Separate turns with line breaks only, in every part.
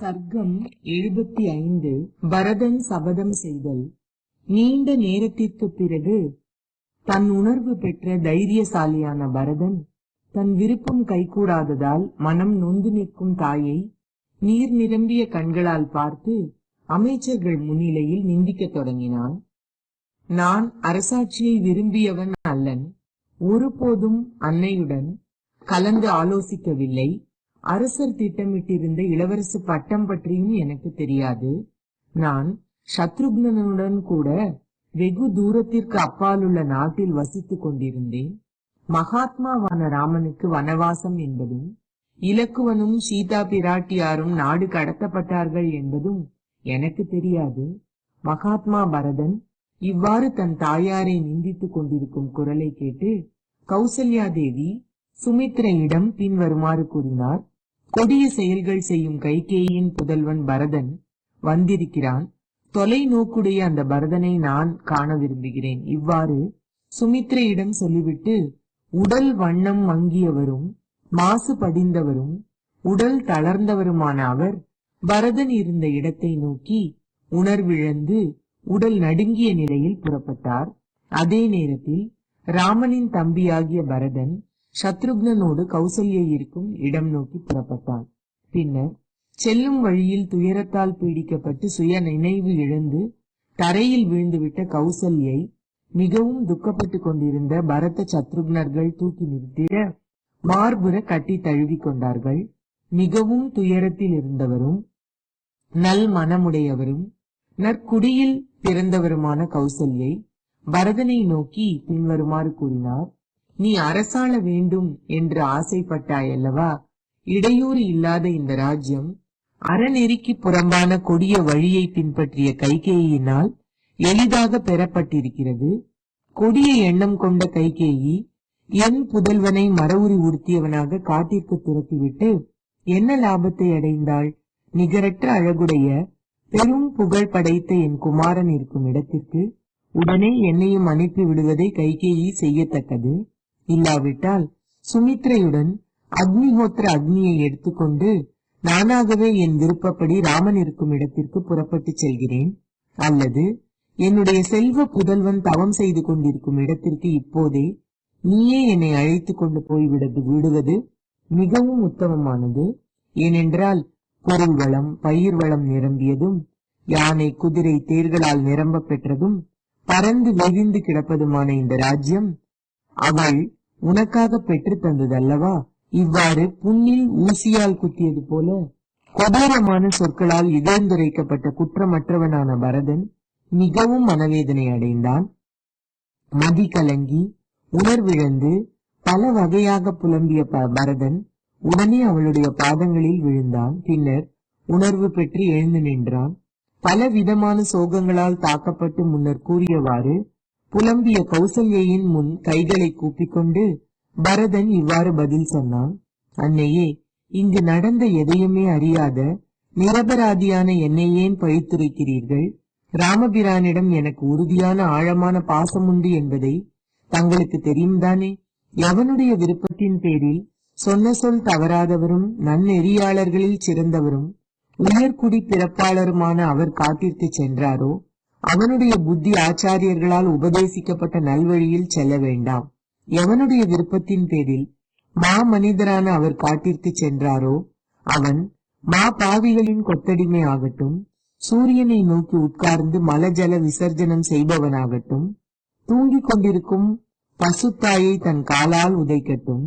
சர்க்கம் எழுபத்தி ஐந்து. பரதன் சபதம் செய்தல். நீண்ட நேரத்திற்குப் பிறகு தன் உணர்வு பெற்ற தைரியசாலியான பரதன் தன் விருப்பம் கைகூடாததால் மனம் நொந்து நிற்கும் தாயை நீர் நிரம்பிய கண்களால் பார்த்து அமைச்சர்கள் முன்னிலையில் நிந்திக்கத் தொடங்கினான். நான் அரசாட்சியை விரும்பியவன் அல்லன். ஒருபோதும் அன்னையுடன் கலந்து ஆலோசிக்கவில்லை. அரசர் திட்டமிட்டிருந்த இளவரசு பட்டம் பற்றியும் எனக்கு தெரியாது. நான் சத்ருக்னனுடன் கூட வெகு தூரத்திற்கு அப்பாலுள்ள நாட்டில் வசித்துக் கொண்டிருந்தேன். மகாத்மாவான ராமனுக்கு வனவாசம் என்பதும் இலக்குவனும் சீதா பிராட்டியாரும் நாடு கடத்தப்பட்டார்கள் என்பதும் எனக்கு தெரியாது. மகாத்மா பரதன் இவ்வாறு தன் தாயாரை நிந்தித்துக் கொண்டிருக்கும் குரலை கேட்டு கௌசல்யா தேவி சுமித்ரையிடம் பின்வருமாறு கூறினார். கொடிய செயல்கள் செய்யும் கைகேயின் புதல்வன் பரதன் வந்திருக்கிறான். தொலைநோக்குடைய அந்த பரதனை நான் காண விரும்புகிறேன். இவ்வாறு சுமித்ரையிடம் சொல்லிவிட்டு உடல் வண்ணம் மங்கியவரும் மாசு படிந்தவரும் உடல் தளர்ந்தவருமான அவர் பரதன் இருந்த இடத்தை நோக்கி உணர்விழந்து உடல் நடுங்கிய நிலையில் புறப்பட்டார். அதே நேரத்தில் ராமனின் தம்பியாகிய பரதன் சத்ருக்னனோடு கௌசல்யை இருக்கும் இடம் நோக்கி புறப்பட்டான் பின்னர் செல்லும் வழியில் துயரத்தால் பீடிக்கப்பட்டு சுய நினைவு இழந்து தரையில் விழுந்துவிட்ட கௌசல்யை மிகவும் துக்கப்பட்டு கொண்டிருந்த பரத சத்ருக்னர்கள் தூக்கி நிறுத்திட மார்புற கட்டி தழுவிக் கொண்டார்கள். மிகவும் துயரத்தில் இருந்தவரும் நல் மனமுடையவரும் நற்குடியில் பிறந்தவருமான கௌசல்யை பரதனை நோக்கி பின்வருமாறு கூறினார். நீ அரசாள வேண்டும் என்று ஆசைப்பட்டாய் அல்லவா இடையூறு இல்லாத இந்த ராஜ்யம் அறநெறிக்கு புறம்பான கொடிய வழியை பின்பற்றிய கைகேயினால் எளிதாக பெறப்பட்டிருக்கிறது. கொடிய எண்ணம் கொண்ட கைகேயி என் புதல்வனை மரவுரி உறுத்தியவனாக காட்டிற்கு துரத்திவிட்டு என்ன லாபத்தை அடைந்தாள்? நிகரற்ற அழகுடைய பெரும் புகழ் படைத்த என் குமாரன் இருக்கும் இடத்திற்கு உடனே என்னையும் அனுப்பி விடுவதை கைகேயி செய்யத்தக்கது. இல்லாவிட்டால் சுமித்ரையுடன் அக்னிஹோத்திர அக்னியை எடுத்துக்கொண்டு நானாகவே என் விருப்பப்படி ராமன் இருக்கும் இடத்திற்கு புறப்பட்டு செல்கிறேன். அல்லது என்னுடைய செல்வ புதல்வன் தவம் செய்து கொண்டிருக்கும் இடத்திற்கு இப்போதே நீயே என்னை அழைத்து கொண்டு போய்விடது விடுவது மிகவும் உத்தமமானது. ஏனென்றால் பொருள் வளம் பயிர் வளம் நிரம்பியதும் யானை குதிரை தேர்களால் நிரம்ப பெற்றதும் பறந்து விரிந்து கிடப்பதுமான இந்த ராஜ்யம் அவள் உனக்காக பெற்று தந்ததல்லவா? இவ்வாறு புண்ணில் ஊசியால் குத்தியது போல கொடூரமான சொற்களால் இகழ்ந்துரைக்கப்பட்ட குற்றமற்றவனான பரதன் மிகவும் மனவேதனை அடைந்தான். மதி கலங்கி உணர்விழந்து பல வகையாக புலம்பிய பரதன் உடனே அவளுடைய பாதங்களில் விழுந்தான். பின்னர் உணர்வு பெற்று எழுந்து நின்றான். பல விதமான சோகங்களால் தாக்கப்பட்டு முன்னர் கூறியவாறு புலம்பிய கௌசல்யின் முன் கைகளை கூப்பிக்கொண்டு பரதன் இவ்வாறு பதில் சொன்னான். அன்னையே இங்கு நடந்த எதையுமே அறியாத நிரபராதியான என்னை ஏன் பழித்துரைக்கிறீர்கள்? ராமபிரானிடம் எனக்கு உறுதியான ஆழமான பாசம் உண்டு என்பதை தங்களுக்கு தெரியும் தானே எவனுடைய விருப்பத்தின் பேரில் சொன்ன சொல் தவறாதவரும் நன்னெறியாளர்களில் சிறந்தவரும் உயர்குடி பிறப்பாளருமான அவர் காட்டிற்கு சென்றாரோ? அவனுடைய புத்தி ஆச்சாரியர்களால் உபதேசிக்கப்பட்ட நல்வழியில் செல்ல வேண்டாம். எவனுடைய விருப்பத்தின் பேரில் மா மனிதரான அவர் காட்டிற்கு சென்றாரோ அவன் மா பாவிகளின் கொத்தடிமை ஆகட்டும் சூரியனை நோக்கி உட்கார்ந்து மலஜல விசர்ஜனம் செய்பவனாகட்டும் தூங்கிக் கொண்டிருக்கும் பசுத்தாயை தன் காலால் உதைக்கட்டும்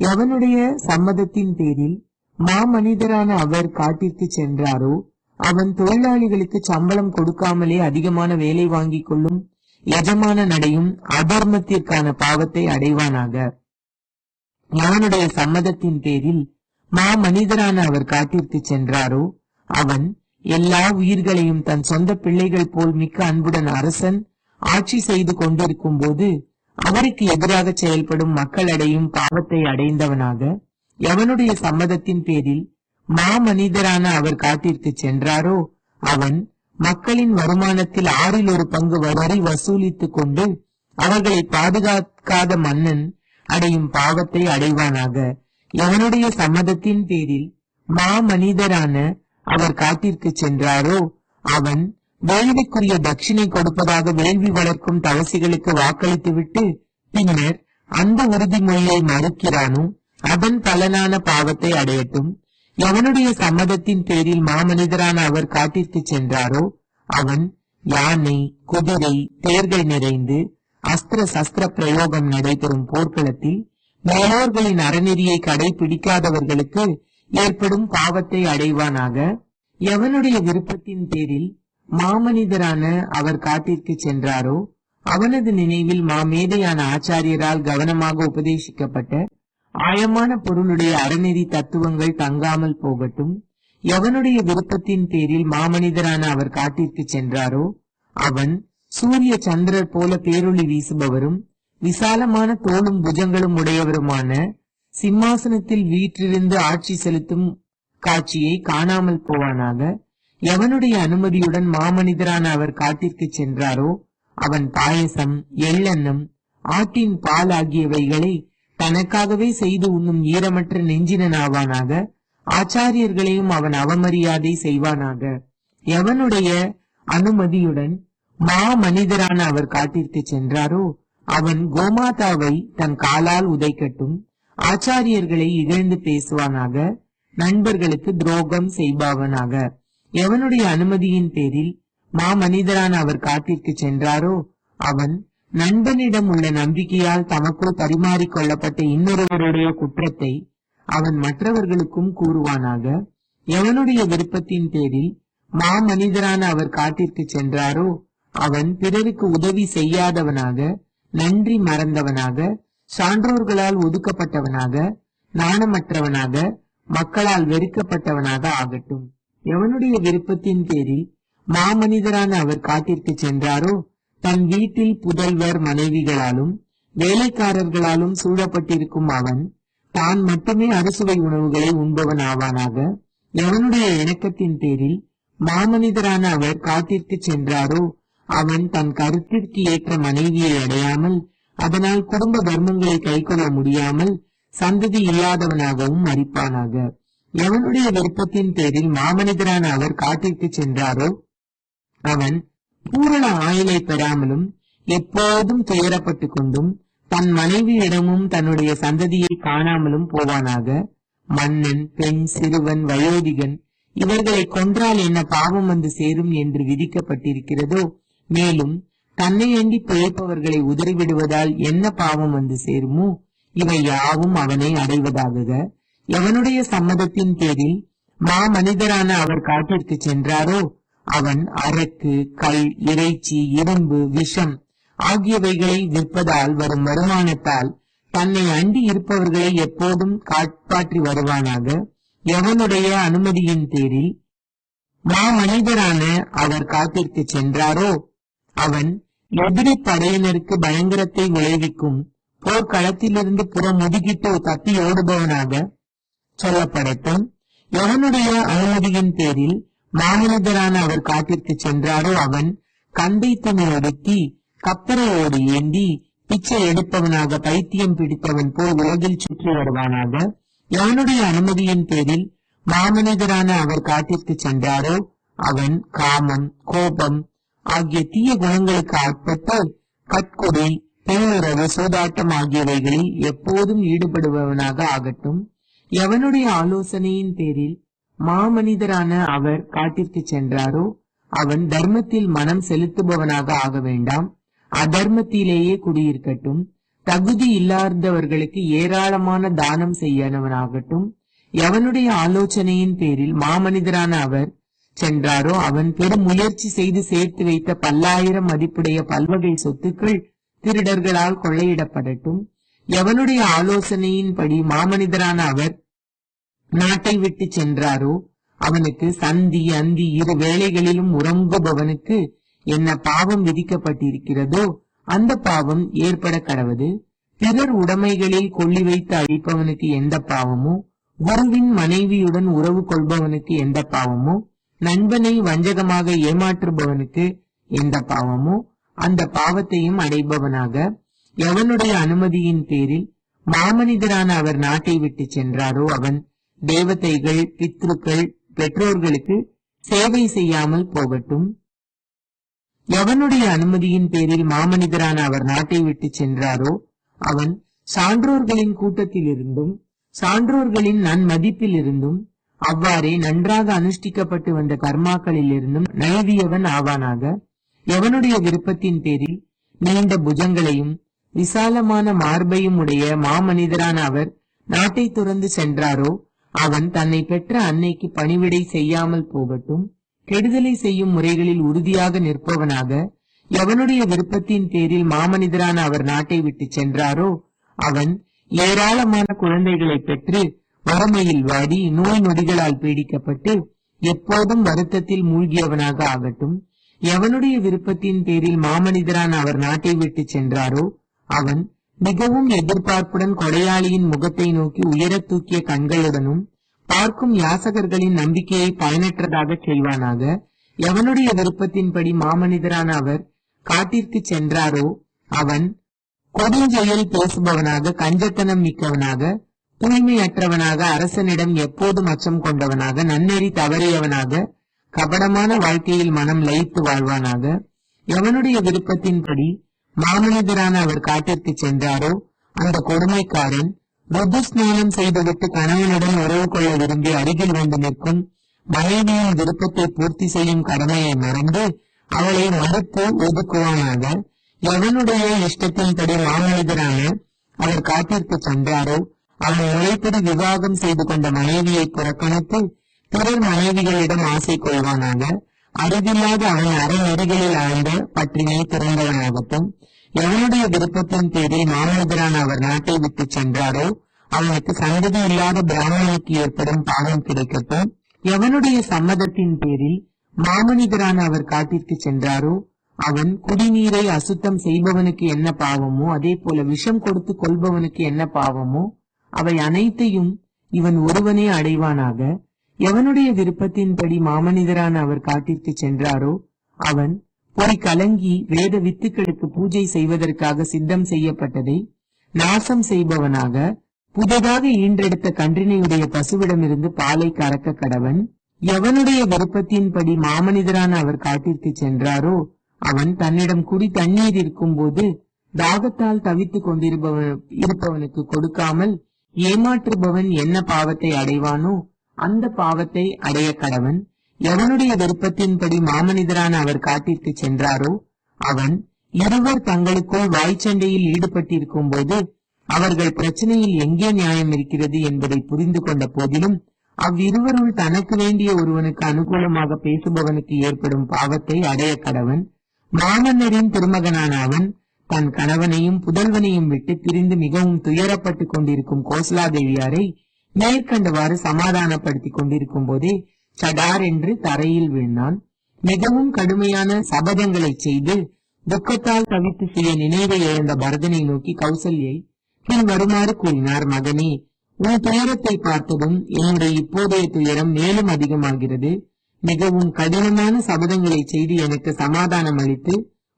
எவனுடைய சம்மதத்தின் பேரில் மாமனிதரான அவர் காட்டிற்கு சென்றாரோ அவன் தொழிலாளிகளுக்கு சம்பளம் கொடுக்காமலே அதிகமான வேலை வாங்கி கொள்ளும் எஜமான நடையும் அதர்மத்திற்கான பாவத்தை அடைவானாக. யானுடைய சம்மதத்தின் பேரில் மா மனிதரான அவர் காட்டிற்கு சென்றாரோ? அவன் எல்லா உயிர்களையும் தன் சொந்த பிள்ளைகள் போல் மிக்க அன்புடன் அரசன் ஆட்சி செய்து கொண்டிருக்கும் போது அவருக்கு எதிராக செயல்படும் மக்கள் அடையும் பாவத்தை அடைந்தவனாக எவனுடைய சம்மதத்தின் பேரில் மா மனிதரான அவர் காட்டிற்கு சென்றாரோ? அவன் மக்களின் வருமானத்தில் ஆறில் ஒரு பங்கு வரி வசூலித்துக் கொண்டு அவர்களை பாதுகாக்காத மன்னன் அடையும் பாவத்தை அடைவானாக. எவனுடைய சம்மதத்தின் பேரில் மா மனிதரான அவர் காட்டிற்கு சென்றாரோ? அவன் வேள்விக்குரிய தட்சிணை கொடுப்பதாக வேள்வி வளர்க்கும் தவசிகளுக்கு வாக்களித்துவிட்டு பின்னர் அந்த உறுதிமொழியை மறுக்கிறானோ அதன் பலனான பாவத்தை அடையட்டும். எவனுடைய சம்மதத்தின் பேரில் மாமனிதரான அவர் காட்டிற்கு சென்றாரோ அவன் யானை குதிரை தேர்கள் நிறைந்து அஸ்திர சஸ்திர பிரயோகம் நடைபெறும் போர்க்களத்தில் மேலோர்களின் அறநெறியை கடைபிடிக்காதவர்களுக்கு ஏற்படும் பாவத்தை அடைவானாக எவனுடைய விருப்பத்தின் பேரில் மாமனிதரான அவர் காட்டிற்கு சென்றாரோ அவனது நினைவில் மாமேதையான ஆச்சாரியரால் கவனமாக உபதேசிக்கப்பட்ட ஆழமான பொருளுடைய அறநெறி தத்துவங்கள் தங்காமல் போகட்டும். எவனுடைய விருப்பத்தின் பேரில் மாமனிதரான அவர் காட்டிற்கு சென்றாரோ அவன் சூரிய சந்திரர் போல பேரொளி வீசுபவரும் விசாலமான தோளும் புஜங்களும் உடையவருமான சிம்மாசனத்தில் வீற்றிருந்து ஆட்சி செலுத்தும் காட்சியை காணாமல் போவானாக எவனுடைய அனுமதியுடன் மாமனிதரான அவர் காட்டிற்கு சென்றாரோ அவன் பாயசம் எள்ளெண்ணம் ஆட்டின் பால் ஆகியவைகளை தனக்காகவே செய்து உண்ணும் ஈரமற்ற நெஞ்சினன் ஆவானாக? ஆச்சாரியர்களையும் அவன் அவமரியாதை செய்வானாக? எவனுடைய அனுமதியுடன் மா மனிதரான அவர் காட்டிற்கு சென்றாரோ அவன் கோமாதாவை தன் காலால் உதைக்கட்டும் ஆச்சாரியர்களை இகழ்ந்து பேசுவானாக? நண்பர்களுக்கு துரோகம் செய்பவனாக? எவனுடைய அனுமதியின் பேரில் மா மனிதரான அவர் காட்டிற்கு சென்றாரோ அவன் நண்பனிடம் உள்ள நம்பிக்கையால் தமக்குள் பரிமாறிக் கொள்ளப்பட்ட இன்னொருவருடைய குற்றத்தை அவன் மற்றவர்களுக்கும் கூறுவானாக? எவனுடைய விருப்பத்தின் பேரில் மா மனிதரான அவர் காட்டிற்கு சென்றாரோ அவன் பிறருக்கு உதவி செய்யாதவனாக நன்றி மறந்தவனாக சான்றோர்களால் ஒதுக்கப்பட்டவனாக நாணமற்றவனாக மக்களால் வெறுக்கப்பட்டவனாக ஆகட்டும். எவனுடைய விருப்பத்தின் பேரில் மாமனிதரான அவர் காட்டிற்கு சென்றாரோ தன் வீட்டில் புதல்வர் மனைவிகளாலும் வேலைக்காரர்களாலும் சூழப்பட்டிருக்கும் அவன் தான் மட்டுமே அறுசுவை உணவுகளை உண்பவன் ஆவானாக எவனுடைய இணக்கத்தின் பேரில் மாமனிதரான அவர் காட்டிற்கு சென்றாரோ அவன் தன் கருத்திற்கு ஏற்ற மனைவியை அடையாமல் அதனால் குடும்ப தர்மங்களை கைக்கொள்ள முடியாமல் சந்ததி இல்லாதவனாகவும் மறிப்பானாக. எவனுடைய விருப்பத்தின் பேரில் மாமனிதரான அவர் காட்டிற்கு சென்றாரோ அவன் பூரண ஆயுளை பெறாமலும் எப்போதும் துயரப்பட்டு கொண்டும் தன் மனைவியிடமும் தன்னுடைய சந்ததியை காணாமலும் போவானாக மன்னன் பெண் சிறுவன் வயோதிகன் இவர்களை கொன்றால் என்ன பாவம் வந்து சேரும் என்று விதிக்கப்பட்டிருக்கிறதோ மேலும் தன்னை அண்டி பிழைப்பவர்களை உதறிவிடுவதால் என்ன பாவம் வந்து சேருமோ இவை யாவும் அவனை அடைவதாக எவனுடைய சம்மதத்தின் பேரில் மா மனிதரான அவர் காட்டிற்கு சென்றாரோ அவன் அரக்கு கல் இறைச்சி இரும்பு விஷம் ஆகியவைகளை விற்பதால் வரும் வருமானத்தால் தன்னை அண்டி இருப்பவர்களை எப்போதும் காப்பாற்றி வருவானாக. எவனுடைய அனுமதியின் பேரில் மாமனிதரான அவர் காட்டிற்கு சென்றாரோ? அவன் எதிரி படையினருக்கு பயங்கரத்தை விளைவிக்கும் போர்க்களத்திலிருந்து புறம் முதுகிட்டு தப்பி ஓடுபவனாக சொல்லப்படட்டும். எவனுடைய அனுமதியின் பேரில் மாமனிதரான அவர் காட்டிற்கு சென்றாரோ அவன் கந்தை ஒடுக்கி கப்பரையோடு ஏந்தி பிச்சை எடுப்பவனாக பைத்தியம் பிடித்தவன் போல் உலகில் சுற்றி வருவானாக? யானுடைய அனுமதியின் பேரில் மாமனிதரான அவர் காட்டிற்கு சென்றாரோ? அவன் காமம் கோபம் ஆகிய தீய குணங்களுக்கு ஆட்பட்டு கட்கொடை பெண்ணுறவு சூதாட்டம் ஆகியவைகளில் எப்போதும் ஈடுபடுபவனாக ஆகட்டும். எவனுடைய ஆலோசனையின் பேரில் மாமனிதரான அவர் காட்டிற்கு சென்றாரோ அவன் தர்மத்தில் மனம் செலுத்துபவனாக ஆக வேண்டாம். அதர்மத்திலேயே குடியிருக்கட்டும். தகுதி இல்லாதவர்களுக்கு ஏராளமான தானம் செய்யனவனாகட்டும். எவனுடைய ஆலோசனையின் பேரில் மாமனிதரான அவர் சென்றாரோ அவன் பெரும் முயற்சி செய்து சேர்த்து வைத்த பல்லாயிரம் மதிப்புடைய பல்வகை சொத்துக்கள் திருடர்களால் கொள்ளையிடப்படட்டும். எவனுடைய ஆலோசனையின்படி மாமனிதரான அவர் நாட்டை விட்டு சென்றாரோ? அவனுக்கு சந்தி அந்தி இரு வேளைகளிலும் உறங்குபவனுக்கு என்ன பாவம் விதிக்கப்பட்டிருக்கிறதோ அந்த பாவம் ஏற்பட கடவது பிறர் உடைமைகளில் கொள்ளி வைத்து அழிப்பவனுக்கு எந்த பாவமோ? குருவின் மனைவியுடன் உறவு கொள்பவனுக்கு எந்த பாவமோ? நண்பனை வஞ்சகமாக ஏமாற்றுபவனுக்கு எந்த பாவமோ? அந்த பாவத்தையும் அடைபவனாக எவனுடைய அனுமதியின் பேரில் மாமனிதரான அவர் நாட்டை விட்டு சென்றாரோ அவன் தேவதைகள் பித்ருக்கள் பெற்றோர்களுக்கு சேவை செய்யாமல் போகட்டும். எவனுடைய அனுமதியின் பேரில் மாமனிதரான அவர் நாட்டை விட்டு சென்றாரோ அவன் சான்றோர்களின் கூட்டத்தில் இருந்தும் சான்றோர்களின் நன்மதிப்பில் இருந்தும் அவ்வாறே நன்றாக அனுஷ்டிக்கப்பட்டு வந்த கர்மாக்களில் இருந்தும் நழுவியவன் ஆவானாக. எவனுடைய விருப்பத்தின் பேரில் நீண்ட புஜங்களையும் விசாலமான மார்பையும் உடைய மாமனிதரான அவர் நாட்டை துறந்து சென்றாரோ அவன் தன்னை பெற்ற அன்னைக்கு பணிவிடை செய்யாமல் போகட்டும் கெடுதலை செய்யும் முறைகளில் உறுதியாக நிற்பவனாக எவனுடைய விருப்பத்தின் பேரில் மாமனிதரான அவர் நாட்டை விட்டு சென்றாரோ அவன் ஏராளமான குழந்தைகளை பெற்று வறுமையில் வாடி நோய் நொடிகளால் பீடிக்கப்பட்டு எப்போதும் வருத்தத்தில் மூழ்கியவனாக ஆகட்டும் எவனுடைய விருப்பத்தின் பேரில் மாமனிதரான அவர் நாட்டை விட்டு சென்றாரோ அவன் மிகவும் எதிர்பார்ப்புடன் கொடையாளியின் முகத்தை நோக்கி உயரத் தூக்கிய கண்களுடனும் பார்க்கும் யாசகர்களின் நம்பிக்கையை பயனற்றதாக செய்வானாக எவனுடைய விருப்பத்தின்படி மாமனிதரான அவர் காட்டிற்கு சென்றாரோ அவன் கொடுஞ்செயல் பேசுபவனாக கஞ்சத்தனம் மிக்கவனாக தூய்மையற்றவனாக அரசனிடம் எப்போதும் அச்சம் கொண்டவனாக நன்னெறி தவறியவனாக கபடமான வாழ்க்கையில் மனம் லயித்து வாழ்வானாக எவனுடைய விருப்பத்தின்படி மாமனிதரான அவர் காட்டிற்கு சென்றாரோ அந்த கொடுமைக்காரன் புத்த ஸ்நானம் செய்துவிட்டு கணவனுடன் உறவு கொள்ள விரும்பி அருகில் வந்து நிற்கும் மனைவியின் விருப்பத்தை பூர்த்தி செய்யும் கடமையை மறந்து அவளை மறுத்து ஒதுக்குவானாக எவனுடைய இஷ்டத்தின்படி மாமனிதரான அவர் காட்டிற்கு சென்றாரோ அவன் முறைப்படி விவாகம் செய்து கொண்ட மனைவியை புறக்கணித்து பிறர் மனைவிகளிடம் ஆசை கொள்வானாக அறிவில்லாத அவன் அரை நெறிகளில் ஆழ்ந்த பற்றினை திறந்தவனாகட்டும் எவனுடைய விருப்பத்தின் பேரில் மாமனிதரான அவர் நாட்டை விட்டு சென்றாரோ அவனுக்கு சந்ததி இல்லாத பிராமணனுக்கு ஏற்படும் பாவம் கிடைக்கட்டும். எவனுடைய சம்மதத்தின் பேரில் மாமனிதரான அவர் காட்டிற்கு சென்றாரோ அவன் குடிநீரை அசுத்தம் செய்பவனுக்கு என்ன பாவமோ அதே போல விஷம் கொடுத்து கொள்பவனுக்கு என்ன பாவமோ அவை அனைத்தையும் இவன் ஒருவனே அடைவானாக எவனுடைய விருப்பத்தின்படி மாமனிதரான அவர் காட்டிற்கு சென்றாரோ அவன் பொறி கலங்கி வேத வித்துக்களுக்கு பூஜை செய்வதற்காக சித்தம் செய்யப்பட்டதை நாசம் செய்பவனாக புதிதாக ஈன்றெடுத்த கன்றினையுடைய பசுவிடமிருந்து பாலை கறக்க கடவன் எவனுடைய விருப்பத்தின்படி மாமனிதரான அவர் காட்டிற்கு சென்றாரோ அவன் தன்னிடம் குடி தண்ணீர் இருக்கும் போது தாகத்தால் தவித்துக் கொண்டிருப்பவன் இருப்பவனுக்கு கொடுக்காமல் ஏமாற்றுபவன் என்ன பாவத்தை அடைவானோ அந்த பாவத்தை அடைய கடவன் எவனுடைய விருப்பத்தின்படி மாமனிதரான அவர் காட்டிற்கு சென்றாரோ அவன் இருவர் தங்களுக்குள் வாய்ச்சண்டையில் ஈடுபட்டிருக்கும் போது அவர்கள் பிரச்சனையில் எங்கே நியாயம் இருக்கிறது என்பதை புரிந்து கொண்ட போதிலும் அவ்விருவருள் தனக்கு வேண்டிய ஒருவனுக்கு அனுகூலமாக பேசுபவனுக்கு ஏற்படும் பாவத்தை அடைய கடவன் மாமன்னரின் திருமகனான அவன் தன் கணவனையும் புதல்வனையும் விட்டு பிரிந்து மிகவும் துயரப்பட்டுக் கொண்டிருக்கும் கோசலாதேவியாரை மேற்கண்டவாறு சமாதானப்படுத்தி கொண்டிருக்கும் போதே சடார் என்று தரையில் விழுந்தான். மிகவும் கடுமையான சபதங்களை செய்து துக்கத்தால் தவித்து செய்ய நினைவை இழந்த பரதனை நோக்கி கௌசல்யை பின் வருமாறு கூறினார் மகனே உன் துயரத்தை பார்த்ததும் என்னுடைய இப்போதைய துயரம் மேலும் அதிகமாகிறது. மிகவும் கடினமான சபதங்களை செய்து எனக்கு சமாதானம் அளித்து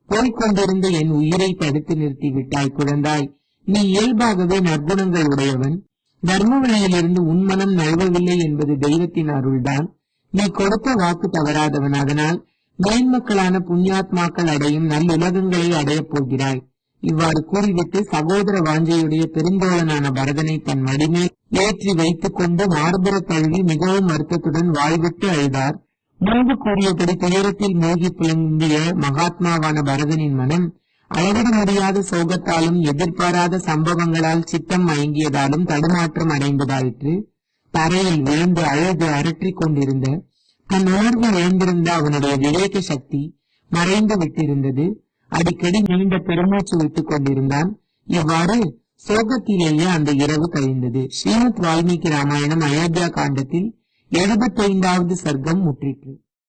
போய்கொண்டிருந்த என் உயிரை தடுத்து நிறுத்தி விட்டாய் குழந்தாய். நீ இயல்பாகவே நற்குணங்கள் உடையவன். தர்ம வழியிலிருந்து உன்மனம் நழுவவில்லை என்பது தெய்வத்தின் அருள்தான். நீ கொடுத்த வாக்கு தவறாதவன் அதனால் மேன்மக்களான புண்ணியாத்மாக்கள் அடையும் நல்லுலகங்களை அடையப் போகிறாய். இவ்வாறு கூறிவிட்டு சகோதர வாஞ்சையுடைய பெருந்தோழனான பரதனை தன் மடிமே ஏற்றி வைத்துக் கொண்டு மார்பர தழுவி மிகவும் வருத்தத்துடன் வாழ்விட்டு அழுதார். முன்பு கூறியபடி துயரத்தில் மூழ்கி புலம்பிய மகாத்மாவான பரதனின் மனம் அளவிட முடியாத சோகத்தாலும் எதிர்பாராத சம்பவங்களால் சித்தம் மயங்கியதாலும் தடுமாற்றம் அடைந்ததாயிற்று. தரையில் விழுந்து அழுது அரற்றிக் கொண்டிருந்த தன் உணர்வு இழந்திருந்த அவனுடைய விவேக சக்தி மறைந்து விட்டிருந்தது. அடிக்கடி நீண்ட பெருமூச்சு விட்டுக் கொண்டிருந்தான். இவ்வாறு சோகத்திலேயே அந்த இரவு கழிந்தது. ஸ்ரீமத் வால்மீகி ராமாயணம் அயோத்தியா காண்டத்தில் எழுபத்தைந்தாவது சர்க்கம் முற்றிற்று.